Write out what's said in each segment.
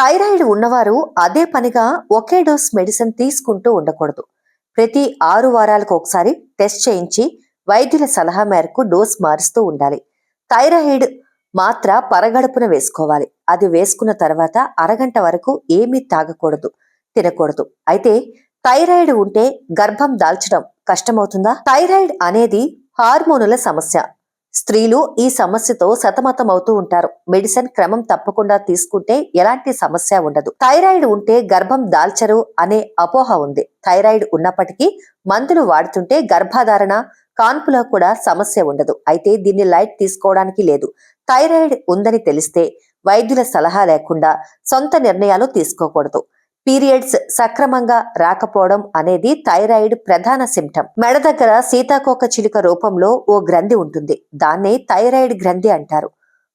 Thyroid ఉన్నవారు అదే పనిగా ఒకే డోస్ మెడిసిన్ తీసుకుంటూ ఉండకూడదు. ప్రతి ఆరు వారాలకు ఒకసారి టెస్ట్ చేయించి వైద్యుల సలహా మేరకు డోస్ మారుస్తూ ఉండాలి. థైరాయిడ్ మాత్ర పరగడుపున వేసుకోవాలి. అది వేసుకున్న తర్వాత అరగంట వరకు ఏమీ తాగకూడదు తినకూడదు. అయితే థైరాయిడ్ ఉంటే గర్భం దాల్చడం కష్టమవుతుందా? థైరాయిడ్ అనేది హార్మోనుల సమస్య. స్త్రీలు ఈ సమస్యతో సతమతమవుతూ ఉంటారు. మెడిసిన్ క్రమం తప్పకుండా తీసుకుంటే ఎలాంటి సమస్య ఉండదు. థైరాయిడ్ ఉంటే గర్భం దాల్చరు అనే అపోహ ఉంది. థైరాయిడ్ ఉన్నప్పటికీ మందులు వాడుతుంటే గర్భధారణ కాన్పులో కూడా సమస్య ఉండదు. అయితే దీన్ని లైట్ తీసుకోవడానికి లేదు. థైరాయిడ్ ఉందని తెలిస్తే వైద్యుల సలహా లేకుండా సొంత నిర్ణయాలు తీసుకోకూడదు. పీరియడ్స్ సక్రమంగా రాకపోవడం అనేది థైరాయిడ్ ప్రధాన సిమ్టమ్ మెడ దగ్గర సీతాకోక చిలుక రూపంలో ఓ గ్రంథి ఉంటుంది. దాన్నే థైరాయిడ్ గ్రంథి అంటారు.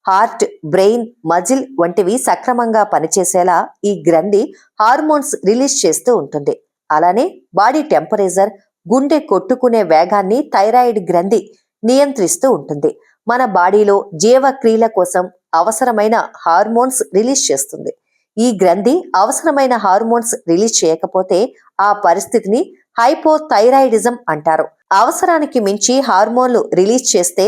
హార్ట్ బ్రెయిన్ మజిల్ వంటివి సక్రమంగా పనిచేసేలా ఈ గ్రంథి హార్మోన్స్ రిలీజ్ చేస్తూ ఉంటుంది. అలానే బాడీ టెంపరేచర్ గుండె కొట్టుకునే వేగాన్ని థైరాయిడ్ గ్రంథి నియంత్రిస్తూ ఉంటుంది. మన బాడీలో జీవక్రియల కోసం అవసరమైన హార్మోన్స్ రిలీజ్ చేస్తుంది. ఈ గ్రంథి అవసరమైన హార్మోన్స్ రిలీజ్ చేయకపోతే ఆ పరిస్థితిని హైపోథైరాయిడిజం అంటారు. అవసరానికి మించి హార్మోన్లు రిలీజ్ చేస్తే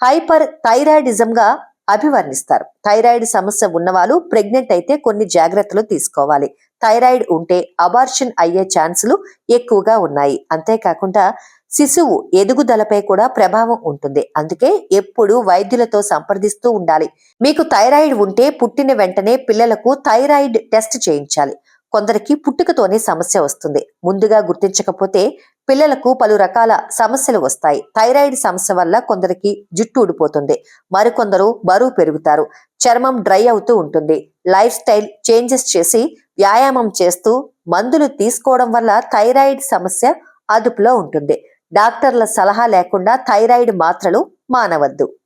హైపర్ థైరాయిడిజం గా అభివర్ణిస్తారు. థైరాయిడ్ సమస్య ఉన్నవాళ్ళు ప్రెగ్నెంట్ అయితే కొన్ని జాగ్రత్తలు తీసుకోవాలి. థైరాయిడ్ ఉంటే అబార్షన్ అయ్యే ఛాన్సులు ఎక్కువగా ఉన్నాయి. అంతేకాకుండా శిశువు ఎదుగుదలపై కూడా ప్రభావం ఉంటుంది. అందుకే ఎప్పుడు వైద్యులతో సంప్రదిస్తూ ఉండాలి. మీకు థైరాయిడ్ ఉంటే పుట్టిన వెంటనే పిల్లలకు థైరాయిడ్ టెస్ట్ చేయించాలి. కొందరికి పుట్టుకతోనే సమస్య వస్తుంది. ముందుగా గుర్తించకపోతే పిల్లలకు పలు రకాల సమస్యలు వస్తాయి. థైరాయిడ్ సమస్య వల్ల కొందరికి జుట్టు ఊడిపోతుంది. మరికొందరు బరువు పెరుగుతారు. చర్మం డ్రై అవుతూ ఉంటుంది. లైఫ్ స్టైల్ చేంజెస్ చేసి వ్యాయామం చేస్తూ మందులు తీసుకోవడం వల్ల థైరాయిడ్ సమస్య అదుపులో ఉంటుంది. డాక్టర్ల సలహా లేకుండా థైరాయిడ్ మాత్రలు మానవద్దు.